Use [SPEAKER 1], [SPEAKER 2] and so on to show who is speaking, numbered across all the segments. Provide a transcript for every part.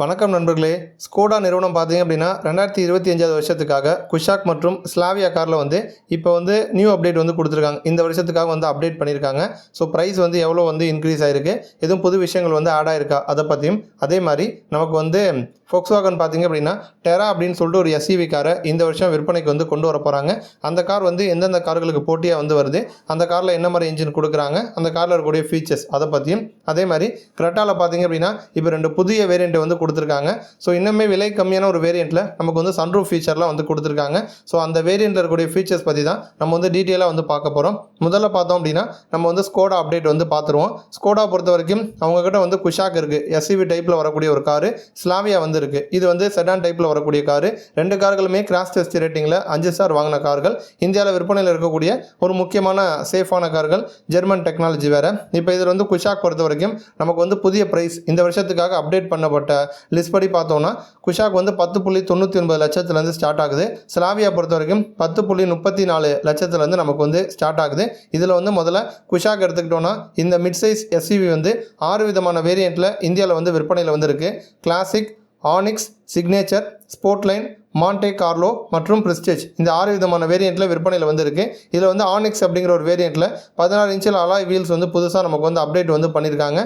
[SPEAKER 1] வணக்கம் நண்பர்களே. ஸ்கோடா நிறுவனம் பார்த்தீங்க அப்படின்னா ரெண்டாயிரத்தி இருபத்தி அஞ்சாவது வருஷத்துக்காக குஷாக் மற்றும் ஸ்லாவியா காரில் வந்து இப்போ வந்து நியூ அப்டேட் வந்து கொடுத்துருக்காங்க. இந்த வருஷத்துக்காக வந்து அப்டேட் பண்ணியிருக்காங்க. ஸோ ப்ரைஸ் வந்து எவ்வளோ வந்து இன்க்ரீஸ் ஆகிருக்கு எதுவும் புது விஷயங்கள் வந்து ஆட் ஆயிருக்கா? அதை பற்றியும் அதே மாதிரி நமக்கு வந்து ஃபோக்ஸ்வாகன் பார்த்தீங்க அப்படின்னா டெரா அப்படின்னு சொல்லிட்டு ஒரு எஸ்இவி காரை இந்த வருஷம் விற்பனைக்கு வந்து கொண்டு வர போகிறாங்க அந்த கார் வந்து எந்தெந்த கார்களுக்கு போட்டியாக வந்து வருது அந்த காரில் என்ன மாதிரி இன்ஜின் கொடுக்குறாங்க அந்த காரில் இருக்கக்கூடிய ஃபீச்சர்ஸ் அதை பற்றியும் அதே மாதிரி கிரெட்டாவில் பார்த்தீங்க அப்படின்னா இப்போ ரெண்டு புதிய வேரியண்ட்டை வந்து கொடுத்துருக்காங்க. ஸோ இன்னுமே விலை கம்மியான ஒரு வேரியண்ட்டில் நமக்கு வந்து சன்ரூஃப் ஃபீச்சர்லாம் வந்து கொடுத்துருக்காங்க. ஸோ அந்த வேரியண்ட்டில் இருக்கக்கூடிய ஃபீச்சர்ஸ் பற்றி தான் நம்ம வந்து டீட்டெயிலாக வந்து பார்க்க போகிறோம் முதல்ல பார்த்தோம் அப்படின்னா நம்ம வந்து ஸ்கோடா அப்டேட் வந்து பார்த்துருவோம். ஸ்கோடா பொறுத்த வரைக்கும் அவங்கக்கிட்ட வந்து குஷாக் இருக்குது எஸ்இவி டைப்பில் வரக்கூடிய ஒரு காரு ஸ்லாவியா வந்து வந்திருக்கு. இது வந்து செடான் டைப்பில் வரக்கூடிய காரு ரெண்டு கார்களுமே கிராஸ் டெஸ்ட் ரேட்டிங்கில் அஞ்சு ஸ்டார் வாங்கின கார்கள். இந்தியாவில் விற்பனையில் இருக்கக்கூடிய ஒரு முக்கியமான சேஃபான கார்கள் ஜெர்மன் டெக்னாலஜி வேறு. இப்போ இதில் வந்து குஷாக் பொறுத்த வரைக்கும் நமக்கு வந்து புதிய ப்ரைஸ் இந்த வருஷத்துக்காக அப்டேட் பண்ணப்பட்ட லிஸ்ட் படி பார்த்தோம்னா குஷாக் வந்து பத்து புள்ளி தொண்ணூற்றி ஒன்பது லட்சத்துலேருந்து ஸ்டார்ட் ஆகுது. ஸ்லாவியா பொறுத்த வரைக்கும் பத்து புள்ளி முப்பத்தி நாலு லட்சத்துலேருந்து நமக்கு வந்து ஸ்டார்ட் ஆகுது. இதில் வந்து முதல்ல குஷாக் எடுத்துக்கிட்டோன்னா இந்த மிட் சைஸ் எஸ்யூவி வந்து ஆறு விதமான வேரியண்ட்டில் இந்தியாவில் வந்து விற்பனையில் வந்திருக்கு. Classic Onyx signature Sportline Monte Carlo மற்றும் பிரிஸ்டேஜ் இந்த ஆறு விதமான வேரியண்ட்டில் விற்பனையில் வந்திருக்கு. இதில் வந்து ஆனிக்ஸ் அப்படிங்கிற ஒரு வேரியண்ட்டில் பதினாறு இன்ச்சில் அலாய் வீல்ஸ் வந்து புதுசாக நமக்கு வந்து அப்டேட் வந்து பண்ணியிருக்காங்க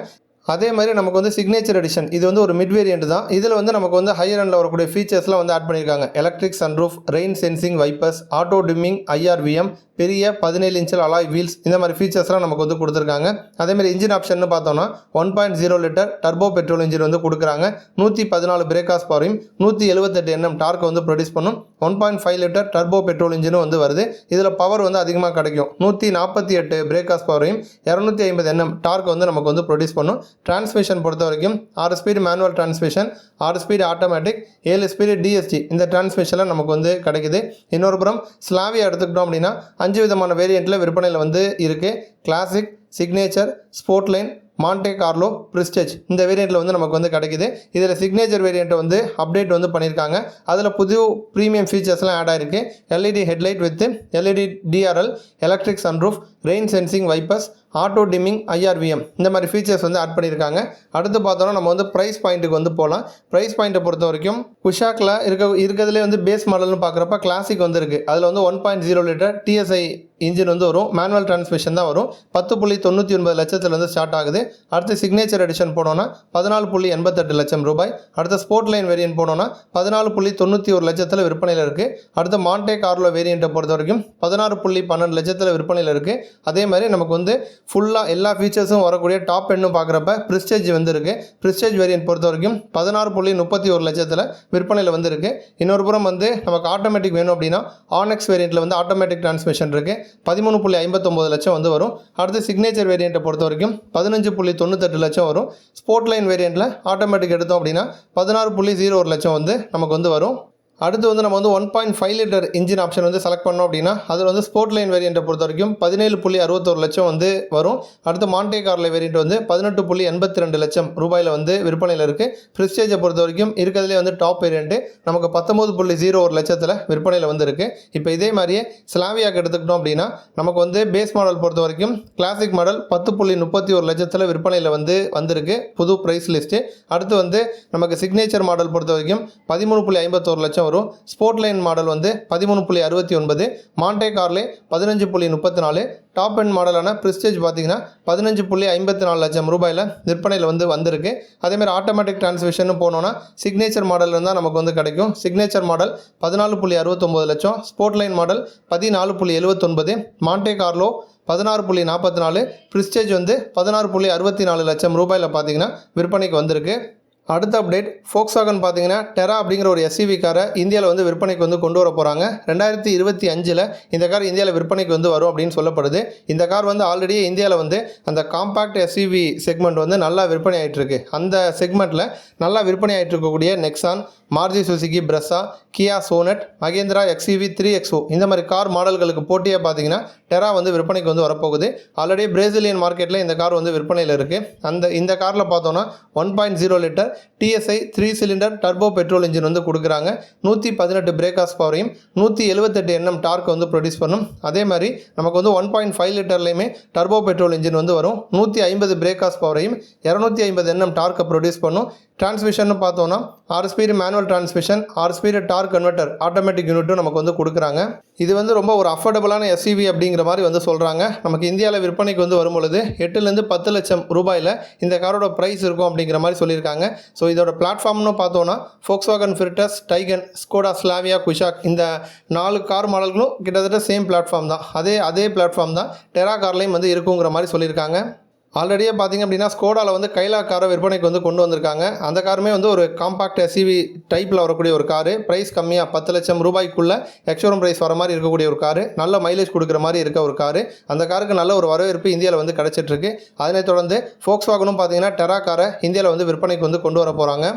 [SPEAKER 1] அதே மாதிரி நமக்கு வந்து சிக்னேச்சர் எடிஷன் இது வந்து ஒரு மிட் வேரியண்ட் தான். இதில் வந்து நமக்கு வந்து ஹையர் அண்டில் வரக்கூடிய ஃபீச்சர்ஸ்லாம் வந்து ஆட் பண்ணியிருக்காங்க electric sunroof rain sensing wipers auto dimming IRVM பெரிய பதினேழு இன்ச்சில் அலாய் வீல்ஸ் இந்த மாதிரி ஃபீச்சர்ஸ்லாம் நமக்கு வந்து கொடுத்துருக்காங்க. அதேமாதிரி இன்ஜின் ஆப்ஷன் பார்த்தோம்னா one point zero litre turbo petrol engine வந்து கொடுக்குறாங்க. நூற்றி பதினாலு பிரேக்காஸ் பவரையும் நூற்றி எழுபத்தெட்டு எண்ணம் டார்க் வந்து ப்ரொடியூஸ் பண்ணும். One point five litre turbo petrol இன்ஜினும் வந்து வருது. இதில் பவர் வந்து அதிகமாக கிடைக்கும். நூற்றி நாற்பத்தி எட்டு பிரேக்காஸ் பவரையும் இரநூத்தி ஐம்பது எண்ணம் டார்க் வந்து நமக்கு வந்து ப்ரொடியூஸ் பண்ணும். டிரான்ஸ்மிஷன் பொறுத்த வரைக்கும் ஆறு ஸ்பீடு மேனுவல் டிரான்ஸ்மிஷன் ஆறு ஸ்பீடு ஆட்டோமேட்டிக் ஏழு ஸ்பீடு டிஎஸ்டி இந்த டிரான்ஸ்மிஷனில் நமக்கு வந்து கிடைக்குது. இன்னொரு புறம் ஸ்லாவியா எடுத்துக்கிட்டோம் அப்படின்னா அஞ்சு விதமான வேரியண்ட்டில் விற்பனையில் வந்து இருக்குது classic signature sport line Monte Carlo prestige இந்த வேரியண்ட்டில் வந்து நமக்கு வந்து கிடைக்குது. இதில் சிக்னேச்சர் வேரியண்ட்டை வந்து அப்டேட் வந்து பண்ணியிருக்காங்க. அதில் புது ப்ரீமியம் ஃபீச்சர்ஸ்லாம் ஆட் ஆகிருக்கு LED headlight with LED DRL electric sunroof rain sensing wipers auto dimming IRVM இந்த மாதிரி ஃபீச்சர்ஸ் வந்து ஆட் பண்ணியிருக்காங்க. அடுத்து பார்த்தோன்னா நம்ம வந்து ப்ரைஸ் பாயிண்ட்டுக்கு வந்து போகலாம். ப்ரைஸ் பாயிண்ட்டை பொறுத்த வரைக்கும் குஷாக்கில் இருக்க இருக்கிறதுலே வந்து பேஸ் மாடல்னு பார்க்குறப்ப கிளாசிக் வந்து இருக்குது அதில் வந்து one point zero litre TSI engine வந்து வரும். மேனுவல் டிரான்ஸ்மிஷன் தான் வரும். பத்து புள்ளி தொண்ணூற்றி ஒன்பது லட்சத்தில் வந்து ஸ்டார்ட் ஆகுது. அடுத்து சிக்னேச்சர் எடிஷன் போனோன்னா பதினாலு புள்ளி எண்பத்தெட்டு லட்சம் ரூபாய். அடுத்த ஸ்போர்ட் லைன் வேரியன்ட் போனோன்னா பதினாலு புள்ளி தொண்ணூற்றி ஒரு லட்சத்தில் விற்பனையில் இருக்குது அடுத்து மாண்டே கார்லோ வேரியண்ட்டை பொறுத்த வரைக்கும் பதினாறு புள்ளி பன்னெண்டு லட்சத்தில் விற்பனையில் இருக்குது அதே மாதிரி நமக்கு வந்து ஃபுல்லாக எல்லா ஃபீச்சர்ஸும் வரக்கூடிய டாப் எண்ணும் பார்க்குறப்ப ப்ரிஸ்டேஜ் வந்துருக்கு. ப்ரிஸ்டேஜ் வேரியன்ட் பொறுத்த வரைக்கும் பதினாறு புள்ளி முப்பத்தி ஒரு லட்சத்தில் விற்பனையில் வந்திருக்கு. இன்னொரு புறம் வந்து நமக்கு ஆட்டோமேட்டிக் வேணும் அப்படின்னா ஆனெக்ஸ் வேரியண்ட்டில் வந்து ஆட்டோமேட்டிக் டிரான்ஸ்மிஷன் இருக்குது பதிமூணு புள்ளி ஐம்பத்தொம்போது லட்சம் வந்து வரும். அடுத்து சிக்னேச்சர் வேரியண்ட்டை பொறுத்த வரைக்கும் பதினஞ்சு புள்ளி தொண்ணூத்தெட்டு லட்சம் வரும். ஸ்போர்ட் லைன் வேரியண்ட்டில் ஆட்டோமேட்டிக் எடுத்தோம் அப்படின்னா பதினாறு புள்ளி ஜீரோ ஒரு லட்சம் வந்து நமக்கு வந்து வரும். அடுத்து வந்து நம்ம வந்து one point five litre engine option வந்து செலக்ட் பண்ணோம் அப்படின்னா அதில் வந்து ஸ்போர்ட் லைன் வேரியண்ட்டை பொறுத்த வரைக்கும் பதினேழு புள்ளி அறுபத்தொரு லட்சம் வந்து வரும். அடுத்து மாண்டே கார்ல வேரியண்ட் வந்து பதினெட்டு புள்ளி எண்பத்தி ரெண்டு லட்சம் ரூபாயில் வந்து விற்பனையில் இருக்குது ப்ரிஸ்டேஜை பொறுத்த வரைக்கும் இருக்கிறதுலே வந்து டாப் வேரியண்ட்டு நமக்கு பத்தொம்பது புள்ளி ஜீரோ ஒரு லட்சத்தில் விற்பனையில் வந்து இருக்குது இப்போ இதே மாதிரியே ஸ்லாவியாக்கு எடுத்துக்கிட்டோம் அப்படின்னா நமக்கு வந்து பேஸ் மாடல் பொறுத்த வரைக்கும் கிளாசிக் மாடல் பத்து புள்ளி முப்பத்தி ஒரு லட்சத்தில் விற்பனையில் வந்து வந்திருக்கு. புது ப்ரைஸ் லிஸ்ட்டு அடுத்து வந்து நமக்கு சிக்னேச்சர் மாடல் பொறுத்த வரைக்கும் பதிமூணு புள்ளி ஐம்பத்தோரு லட்சம் வரும். ஸ்போர்ட் லைன் மாடல் வந்து பதிமூணு புள்ளி அறுபத்தி ஒன்பது மாண்டே கார்லே பதினஞ்சு புள்ளி முப்பத்தி நாலு டாப் அண்ட் மாடலான ப்ரிஸ்டேஜ் பார்த்தீங்கன்னா பதினஞ்சு புள்ளி ஐம்பத்தி நாலு லட்சம் ரூபாயில் விற்பனையில் வந்து வந்திருக்கு. அதேமாதிரி ஆட்டோமேட்டிக் டிரான்ஸ்மிஷன் போனோன்னா சிக்னேச்சர் மாடல் இருந்தால் நமக்கு வந்து கிடைக்கும். சிக்னேச்சர் மாடல் பதினாலு புள்ளி அறுபத்தொம்போது லட்சம். ஸ்போர்ட் லைன் மாடல் பதினாலு புள்ளி எழுபத்தொன்பது மாண்டே கார்லோ பதினாறு புள்ளி நாற்பத்தி நாலு ப்ரிஸ்டேஜ் வந்து பதினாறு புள்ளி அறுபத்தி நாலு லட்சம் ரூபாயில் பார்த்தீங்கன்னா விற்பனைக்கு வந்திருக்கு. அடுத்த அப்டேட் ஃபோக்ஸாகன் பார்த்தீங்கன்னா டெரா அப்படிங்கிற ஒரு எஸ்இவி காரை இந்தியாவில் வந்து விற்பனைக்கு வந்து கொண்டு வர போகிறாங்க ரெண்டாயிரத்தி இருபத்தி அஞ்சில் இந்த கார் இந்தியாவில் விற்பனைக்கு வந்து வரும் அப்படின்னு சொல்லப்படுது. இந்த கார் வந்து ஆல்ரெடி இந்தியாவில் வந்து அந்த காம்பேக்ட் எஸ்இவி செக்மெண்ட் வந்து நல்லா விற்பனை ஆயிட்டு இருக்கு அந்த செக்மெண்ட்டில் நல்லா விற்பனை ஆகிட்டு இருக்கக்கூடிய Nexon Maruti Suzuki Brezza Kia Sonet Mahindra XUV three XO இந்த மாதிரி கார் மாடல்களுக்கு போட்டியாக பார்த்தீங்கன்னா டெரா வந்து விற்பனைக்கு வந்து வரப்போகுது. ஆல்ரெடி பிரேசிலியன் மார்க்கெட்டில் இந்த கார் வந்து விற்பனையில் இருக்குது அந்த இந்த காரில் பார்த்தோன்னா one point zero litre TSI three cylinder turbo petrol engine வந்து கொடுக்குறாங்க. நூற்றி பதினெட்டு பிரேக்காஸ் பவரையும் நூற்றி எழுபத்தெட்டு எண்ணம் டார்க் வந்து ப்ரொடியூஸ் பண்ணும். அதே மாதிரி நமக்கு வந்து ஒன் பாயிண்ட் ஃபைவ் லிட்டர்லேயுமே டர்போ பெட்ரோல் இன்ஜின் வந்து வரும். நூற்றி ஐம்பது பிரேக்காஸ் பவரையும் இரநூத்தி ஐம்பது எண்ணம் டார்க்கை ப்ரொடியூஸ் பண்ணும். டிரான்ஸ்மிஷன் பார்த்தோன்னா ஆறு ஸ்பீடு மேனுவல் டிரான்ஸ்மிஷன் ஆறு ஸ்பீடு டார்க் கன்வெர்ட்டர் ஆட்டோமேட்டிக் யூனிட்டும் நமக்கு வந்து கொடுக்குறாங்க. இது வந்து ரொம்ப ஒரு அஃபோர்டபுளான எஸ்இவி அப்படிங்கிற மாதிரி வந்து சொல்கிறாங்க நமக்கு இந்தியாவில் விற்பனைக்கு வந்து வரும் பொழுது எட்டுலேருந்து பத்து லட்சம் ரூபாயில் இந்த காரோட ப்ரைஸ் இருக்கும் அப்படிங்கிற மாதிரி சொல்லியிருக்காங்க. ஸோ இதோட பிளாட்ஃபார்ம்னு பார்த்தோன்னா Volkswagen Virtus Taigun Skoda Slavia Kushaq இந்த நாலு கார் மாடல்களும் கிட்டத்தட்ட சேம் பிளாட்ஃபார்ம் தான். அதே அதே பிளாட்ஃபார்ம் தான். டெரா கார்லேயும் வந்து இருக்குங்கிற மாதிரி சொல்லியிருக்காங்க. ஆல்ரெடியே பார்த்தீங்க அப்படின்னா ஸ்கோடாவில் வந்து கைலா காரை விற்பனைக்கு வந்து கொண்டு வந்திருக்காங்க. அந்த காருமே வந்து ஒரு காம்பாக்ட் எஸ்இவி டைப்பில் வரக்கூடிய ஒரு காரு ப்ரைஸ் கம்மியாக பத்து லட்சம் ரூபாய்க்குள்ளே எக்ஷோரூம் ப்ரைஸ் வர மாதிரி இருக்கக்கூடிய ஒரு காரு நல்ல மைலேஜ் கொடுக்குற மாதிரி இருக்க ஒரு காரு அந்த காருக்கு நல்ல ஒரு வரவேற்பு இந்தியாவில் வந்து கிடச்சிட்ருக்கு அதனைத் தொடர்ந்து ஃபோக்ஸ் வாகனும் பார்த்தீங்கன்னா டெரா காரை இந்தியாவில் வந்து விற்பனைக்கு வந்து கொண்டு வர போகிறாங்க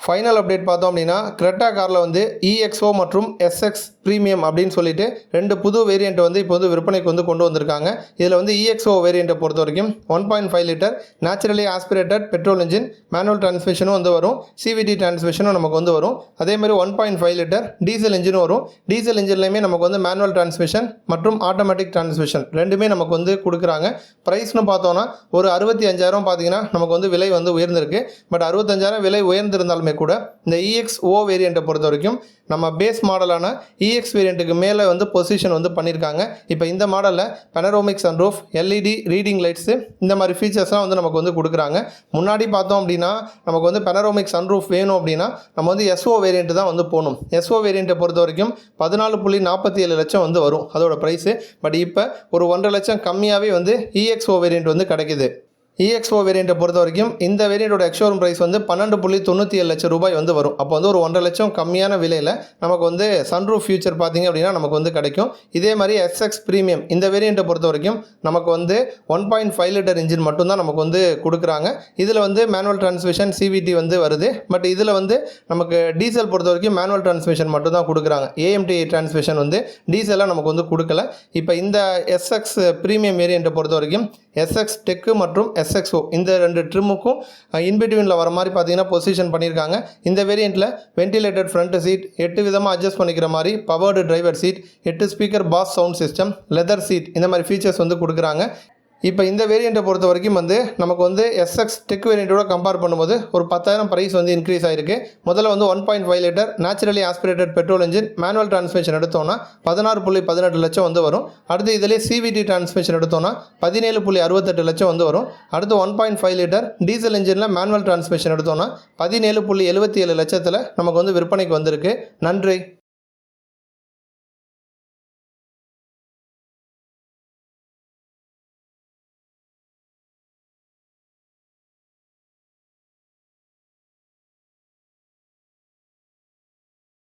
[SPEAKER 1] ஃபைனல் அப்டேட் பார்த்தோம் அப்படின்னா கிரெட்டா காரில் வந்து இஎக்ஸ்ஓ மற்றும் எஸ்எக்ஸ் ப்ரீமியம் அப்படின்னு சொல்லிட்டு ரெண்டு புது வேரியண்ட் வந்து இப்போ வந்து விற்பனைக்கு வந்து கொண்டு வந்திருக்காங்க. இதில் வந்து இஎக்ஸ்ஓ வேரியண்ட்டை பொறுத்த வரைக்கும் one point five litre naturally aspirated petrol engine manual டிரான்ஸ்மிஷனும் வந்து வரும். சிவிடி டிரான்ஸ்மிஷனும் நமக்கு வந்து வரும். அதே மாதிரி one point five litre diesel இன்ஜினும் வரும். டீசல் இன்ஜின்லையுமே நமக்கு வந்து மேனுவல் டிரான்ஸ்மிஷன் மற்றும் ஆட்டோமேட்டிக் டிரான்ஸ்மிஷன் ரெண்டுமே நமக்கு வந்து கொடுக்குறாங்க. ப்ரைஸ்னு பார்த்தோன்னா ஒரு அறுபத்தி அஞ்சாயிரம் பார்த்தீங்கன்னா நமக்கு வந்து விலை வந்து உயர்ந்திருக்கு. பட் அறுபத்தஞ்சாயிரம் விலை உயர்ந்திருந்தாலுமே கூட இந்த இஎக்ஸ் ஓ வேரியண்ட்டை பொறுத்த வரைக்கும் நம்ம பேஸ் மாடலான இஎக்ஸ் வேரியண்ட்டுக்கு மேலே வந்து பொசிஷன் வந்து பண்ணியிருக்காங்க இப்போ இந்த மாடலில் panoramic sunroof LED reading lights இந்த மாதிரி ஃபீச்சர்ஸ்லாம் வந்து நமக்கு வந்து கொடுக்குறாங்க. முன்னாடி பார்த்தோம் அப்படின்னா நமக்கு வந்து பெனரோமிக் சன்ரூஃப் வேணும் அப்படின்னா நம்ம வந்து எஸ்ஓ வேரியண்ட்டு தான் வந்து போகணும் எஸ்ஓ வேரியண்ட்டை பொறுத்த வரைக்கும் பதினாலு புள்ளி நாற்பத்தி ஏழு லட்சம் வந்து வரும் அதோட ப்ரைஸு பட் இப்போ ஒரு ஒன்றரை லட்சம் கம்மியாகவே வந்து இஎக்ஸ்ஓ வேரியண்ட் வந்து கிடைக்குது. இஎக்ஸ்போ வேரியண்ட்டை பொறுத்த வரைக்கும் இந்த வேரியண்ட்டோட எக்ஷோரூம் ப்ரைஸ் வந்து பன்னெண்டு புள்ளி தொண்ணூற்றி ஏழு லட்சம் ரூபாய் வந்து வரும். அப்போ வந்து ஒரு ஒன்றரை லட்சம் கம்மியான விலையில் நமக்கு வந்து சன்ரூஃப் ஃபியூச்சர் பார்த்தீங்க அப்படின்னா நமக்கு வந்து கிடைக்கும். இதே மாதிரி எஸ்எக்ஸ் ப்ரீமியம் இந்த வேரியண்ட்டை பொறுத்த வரைக்கும் நமக்கு வந்து one point five litre engine மட்டும்தான் நமக்கு வந்து கொடுக்குறாங்க. இதில் வந்து மேனுவல் டிரான்ஸ்மிஷன் சிவிடி வந்து வருது. பட் இதில் வந்து நமக்கு டீசல் பொறுத்த வரைக்கும் மேனுவல் டிரான்ஸ்மிஷன் மட்டும் தான் கொடுக்குறாங்க ஏஎம்டி டிரான்ஸ்மிஷன் வந்து டீசலாக நமக்கு வந்து கொடுக்கல. இப்போ இந்த எஸ்எக்ஸ் ப்ரீமியம் வேரியண்ட்டை பொறுத்த வரைக்கும் எஸ்எக்ஸ் டெக்கு மற்றும் எஸ்எக்ஸ்ஓ இந்த ரெண்டு ட்ரிம்முக்கும் இன்பிட்வீனில் வர மாதிரி பார்த்தீங்கன்னா பொசிஷன் பண்ணியிருக்காங்க. இந்த வேரியண்ட்டில் வென்டிலேட்டட் ஃப்ரண்ட் சீட் எட்டு விதமாக அட்ஜஸ்ட் பண்ணிக்கிற மாதிரி பவர்டு டிரைவர் சீட் எட்டு speaker Bose sound system leather seat இந்த மாதிரி ஃபீச்சர்ஸ் வந்து கொடுக்குறாங்க. இப்போ இந்த வேரியண்ட்டை பொறுத்த வரைக்கும் வந்து நமக்கு வந்து எஸ்எக்ஸ் டெக் வேரியண்ட்டோட கம்பேர் பண்ணும்போது ஒரு பத்தாயிரம் ப்ரைஸ் வந்து இன்க்ரீஸ் ஆயிருக்கு. முதல்ல வந்து one point five litre naturally aspirated petrol engine manual transmission எடுத்தோம்னா பதினாறு புள்ளி பதினெட்டு லட்சம் வந்து வரும். அடுத்து இதிலே சிவிடி டிரான்ஸ்மிஷன் எடுத்தோம்னா பதினேழு புள்ளி அறுபத்தெட்டு லட்சம் வந்து வரும். அடுத்து one point five litre diesel இன்ஜினில் மேனுவல் டிரான்ஸ்மிஷன் எடுத்தோம்னா பதினேழு புள்ளி எழுபத்தி ஏழு லட்சத்தில் நமக்கு வந்து விற்பனைக்கு வந்திருக்கு. நன்றி.